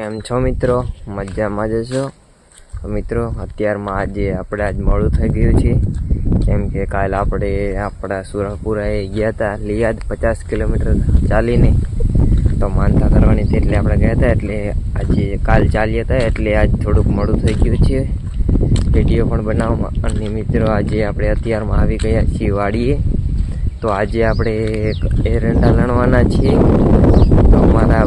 કેમ છો મિત્રો? મજામાં જ છો? તો મિત્રો, અત્યારમાં આજે આપણે આજ મોડું થઈ ગયું છે. કેમ કે કાલ આપણે આપણા સુરપુરાએ ગયા હતા લિયાદ પચાસ કિલોમીટર ચાલીને. તો માનતા કરવાની હતી એટલે આપણે ગયા હતા એટલે આજે કાલ ચાલ્યા હતા એટલે આજ થોડુંક મોડું થઈ ગયું છે. વીડિયો પણ બનાવવામાં અને મિત્રો, આજે આપણે અત્યારમાં આવી ગયા છીએ વાડીએ. તો આજે આપણે એરંડા લણવાના છીએ.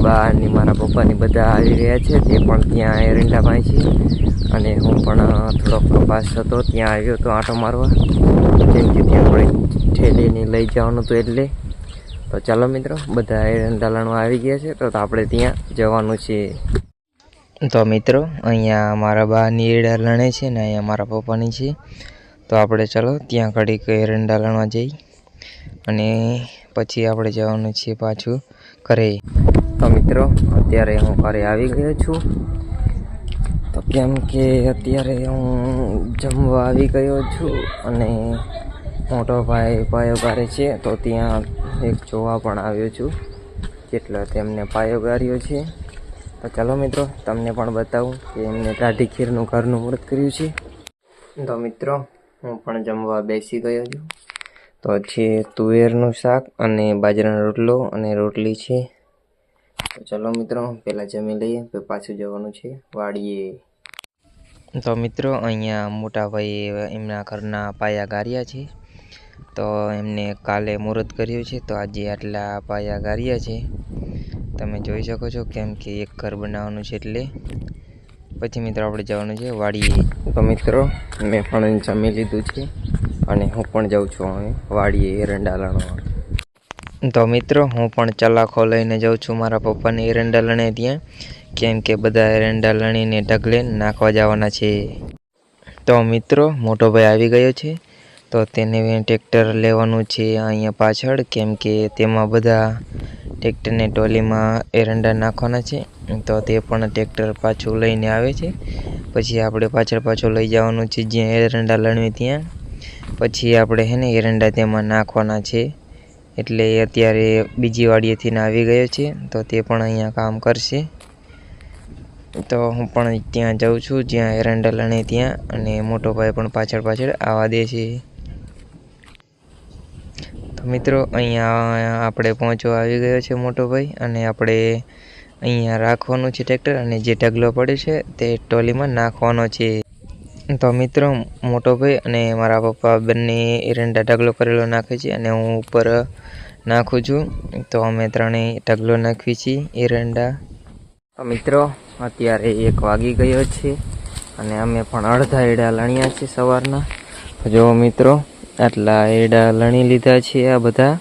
બા ને મારા પપ્પાની બધા આવી રહ્યા છે તે પણ ત્યાં એરંડા પાસે છે. અને હું પણ થોડોક કપાસ હતો, ત્યાં આવ્યો હતો આંટો મારવા. કેમ કે ત્યાં થોડી ઠેલીને લઈ જવાનું હતું એટલે. તો ચાલો મિત્રો, બધા એરંડા લણવા આવી ગયા છે, તો આપણે ત્યાં જવાનું છે. તો મિત્રો, અહીંયા મારા બાની એરડા લણે છે ને અહીંયા મારા પપ્પાની છે. તો આપણે ચાલો, ત્યાં ઘડીક એરંડા લણવા જઈ. અને પછી આપણે જવાનું છે પાછું ઘરે. તો મિત્રો, અત્યારે હું ઘરે આવી ગયો છું. તો કેમ કે અત્યારે હું જમવા આવી ગયો છું અને મોટો ભાઈ પાયો ગારે છે, તો ત્યાં એક જોવા પણ આવ્યો છું. કેટલો તેમને પાયો ગાર્યો છે. તો ચાલો મિત્રો, તમને પણ બતાવું કે એમને ટાઢી ખીરનું ઘરનું વ્રત કર્યું છે. તો મિત્રો, હું પણ જમવા બેસી ગયો છું. તો છે તુવેરનું શાક અને બાજરાનો રોટલો અને રોટલી છે. તો ચલો મિત્રો પહેલાં જમી લઈએ પછી પાછું જવાનું છે વાડીએ. તો મિત્રો અહીંયા મોટા ભાઈએ એમના ઘરના પાયા ગાર્યા છે. તો એમને કાલે મુહૂર્ત કર્યું છે તો આજે આટલા પાયા ગાર્યા છે. તમે જોઈ શકો છો કેમ કે એક ઘર બનાવવાનું છે એટલે. પછી મિત્રો આપણે જવાનું છે વાડીએ. તો મિત્રો મેં પણ જમી લીધું છે અને હું પણ જાઉં છું હવે વાડીએ એરંડા લણવા તો મિત્રો, હું પણ ચલાખો લઈને જાઉં છું મારા પપ્પાને એરંડા લણે ત્યાં. કેમ કે બધા એરંડા લણીને ઢગલે નાખવા જવાના છે. તો મિત્રો, મોટો ભાઈ આવી ગયો છે. તો તેને ટ્રેક્ટર લેવાનું છે અહીંયા પાછળ. કેમ કે તેમાં બધા ટ્રેક્ટરને ટોલીમાં એરંડા નાખવાના છે. તો તે પણ ટ્રેક્ટર પાછું લઈને આવે છે. પછી આપણે પાછળ પાછું લઈ જવાનું છે જ્યાં એરંડા લણવી ત્યાં. પછી આપણે હે ને એરંડા તેમાં નાખવાના છે. એટલે એ અત્યારે બીજી વાડીએથી આવી ગયો છે, તો તે પણ અહીંયા કામ કરશે. તો હું પણ ત્યાં જાઉં છું, જ્યાં એરંડલ અને ત્યાં, અને મોટો ભાઈ પણ પાછળ પાછળ આવવા દે છે. તો મિત્રો, અહીંયા આપણે પહોંચવા આવી ગયો છે મોટો ભાઈ, અને આપણે અહીંયા રાખવાનું છે ટ્રેક્ટર, અને જે ઢગલો પડ્યો છે તે ટોલીમાં નાખવાનો છે. તો મિત્રો, મોટો ભાઈ અને મારા પપ્પા બંને એરંડા ઢગલો કરેલો નાખે છે અને હું ઉપર નાખું છું. તો અમે ત્રણેય ઢગલો નાખવી છીએ એરંડા. મિત્રો, અત્યારે એક વાગી ગયો છે અને અમે પણ અડધા એડા લણ્યા છે સવારના. જો મિત્રો, આટલા એડા લણી લીધા છે આ બધા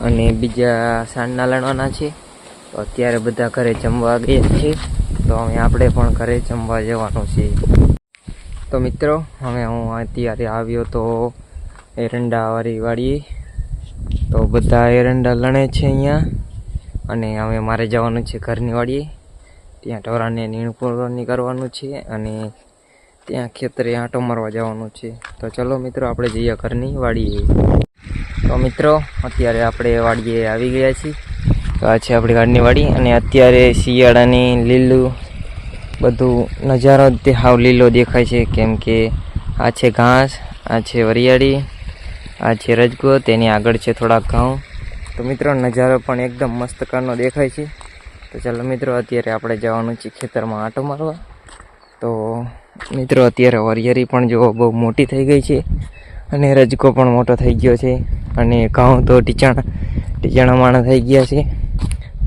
અને બીજા સાંજના લણવાના છે. તો અત્યારે બધા ઘરે જમવા ગયા છે. તો અમે આપણે પણ ઘરે જમવા જવાનું છે. તો મિત્રો, હવે હું અત્યારે આવ્યો તો એરંડાવાળી વાડીએ. તો બધા એરંડા લણે છે અહીંયા. અને હવે મારે જવાનું છે ઘરની વાડીએ. ત્યાં ઢોરાને નીણપૂરની કરવાનું છે અને ત્યાં ખેતરે આંટો મારવા જવાનું છે. તો ચલો મિત્રો, આપણે જઈએ ઘરની વાડીએ. તો મિત્રો, અત્યારે આપણે વાડીએ આવી ગયા છીએ. તો આ છે આપણી ઘરની વાડી અને અત્યારે શિયાળાની લીલું બધું નજારો તે હાવ લીલો દેખાય છે, કેમ કે આ છે ઘાસ, આ છે વરિયાળી, આ છે રજકો તેની આગળ છે થોડાક ઘઉં. તો મિત્રો, નજારો પણ એકદમ મસ્ત કરનો દેખાય છે. તો ચાલો મિત્રો, અત્યારે આપણે જવાનું છે ખેતરમાં આંટો મારવા. તો મિત્રો, અત્યારે વરિયાળી પણ જો બહુ મોટી થઈ ગઈ છે અને રજકો પણ મોટો થઈ ગયો છે અને ઘઉં તો ટીચાણા ટીચાણા માણા થઈ ગયા છે.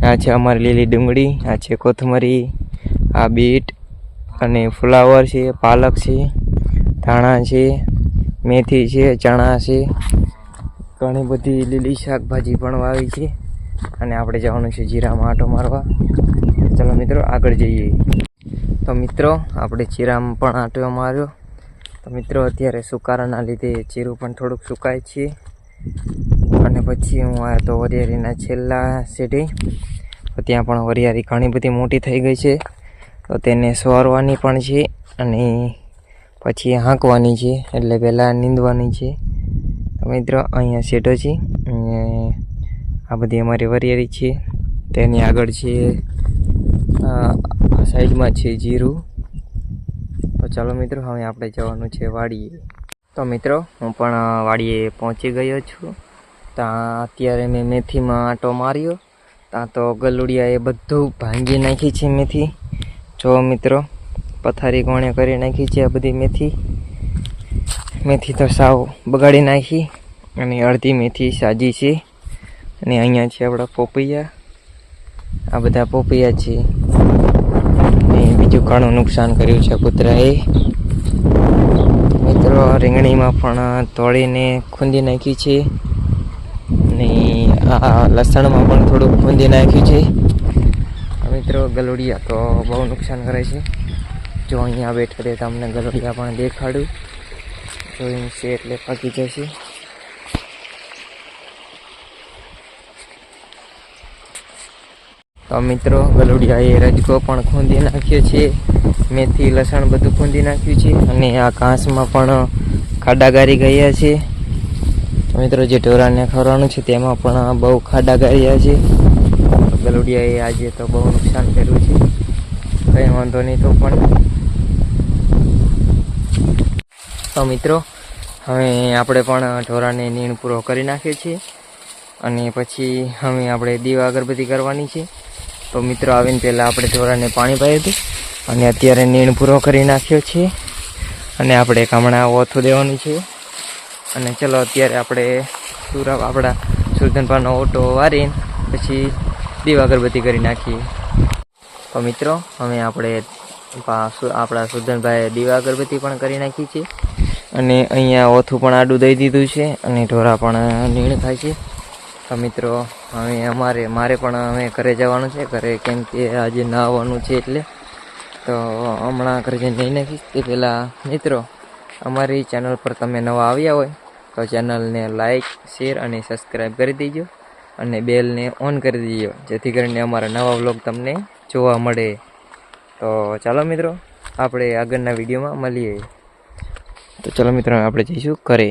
આ છે અમારી લીલી ડુંગળી, આ છે કોથમરી આ બીટ અને ફ્લાવર છે, પાલક છે, ધાણા છે, મેથી છે, ચણા છે. ઘણી બધી લીલી શાકભાજી પણ વાવી છે. અને આપણે જવાનું છે જીરામાં આંટો મારવા. ચાલો મિત્રો, આગળ જઈએ. તો મિત્રો, આપણે જીરામાં પણ આંટો માર્યો. તો મિત્રો, અત્યારે સુકારાના લીધે જીરું પણ થોડુંક સુકાય છે. અને પછી હું આવ્યો તો વરિયાળીના છેલ્લા સિટી તો ત્યાં પણ વરિયાળી ઘણી બધી મોટી થઈ ગઈ છે. તો તેને સવારવાની પણ છે અને પછી હાંકવાની છે, એટલે પહેલાં નીંદવાની છે. તો મિત્રો, અહીંયા શેઢો છે. અને આ બધી અમારી વરિયાળી છે. તેની આગળ છે આ સાઈડમાં છે જીરું. તો ચાલો મિત્રો, હવે આપણે જવાનું છે વાડીએ. તો મિત્રો, હું પણ વાડીએ પહોંચી ગયો છું. ત્યાં અત્યારે મેં મેથીમાં આંટો માર્યો. ત્યાં તો ગલુડિયાએ બધું ભાંગી નાખી છે મેથી. જો મિત્રો, પથારી કોણે કરી નાખી છે આ બધી મેથી. મેથી તો સાવ બગાડી નાખી અને અડધી મેથી સાજી છે. અને અહીંયા છે આપણા પોપૈયા. આ બધા પોપૈયા છે. અને બીજું ઘણું નુકસાન કર્યું છે કૂતરાએ. મિત્રો રીંગણીમાં પણ તોડીને ખૂંદી નાખી છે. અને આ લસણમાં પણ થોડુંક ખૂંદી નાખ્યું છે. મિત્રો, ગલોડિયા તો બહુ નુકસાન કરે છે. જો અહીંયા વેટ કરીએ તો અમને ગલોડિયા પણ દેખાડું. જોઈને છે એટલે પાકી જશે. તો મિત્રો, ગલોડિયાએ રજકો પણ ખૂંદી નાખ્યો છે. મેથી, લસણ બધું ખૂંદી નાખ્યું છે અને આ ઘાસમાં પણ ખાડા ગારી ગયા છે. મિત્રો, જે ઢોરાને ખવડાવવાનું છે તેમાં પણ બહુ ખાડા ગાર્યા છે. ગલુડિયાએ આજે તો બહુ નુકસાન કર્યું છે. કંઈ વાંધો નહીં તો પણ. તો મિત્રો, હવે આપણે પણ ઢોરાને નીણ પૂરો કરી નાખીએ છીએ અને પછી હવે આપણે દીવા અગરબત્તી કરવાની છે. તો મિત્રો, આવીને પહેલાં આપણે ઢોરાને પાણી પાયું હતું અને અત્યારે નીણ પૂરો કરી નાખ્યો છે. અને આપણે હમણાં ઓથું દેવાનું છે. અને ચલો, અત્યારે આપણે સુરા આપણા સુરધનપાનો ઓટો વારીને પછી દીવા અગરબત્તી કરી નાખીએ. તો મિત્રો હવે આપણે આપણા સુધનભાઈએ દીવા અગરબત્તી પણ કરી નાખી છે. અને અહીંયા ઓથું પણ આડું દઈ દીધું છે અને ઢોરા પણ નીણ થાય છે. તો મિત્રો હવે અમારે, મારે પણ અમે ઘરે જવાનું છે. ઘરે કેમ કે આજે નાહવાનું છે એટલે. તો હમણાં ઘરે જઈને નહીં નાખીશ તે પહેલાં મિત્રો, અમારી ચેનલ પર તમે નવા આવ્યા હોય તો ચેનલને લાઈક, શેર અને સબસ્ક્રાઈબ કરી દેજો. અને બેલને ઓન કરી દઈએ. જેથી કરીને અમારા નવા વ્લોગ તમને જોવા મળે. તો ચાલો મિત્રો, આપણે આગળના વિડીયોમાં મળીએ. તો ચાલો મિત્રો, આપણે જઈશું ઘરે.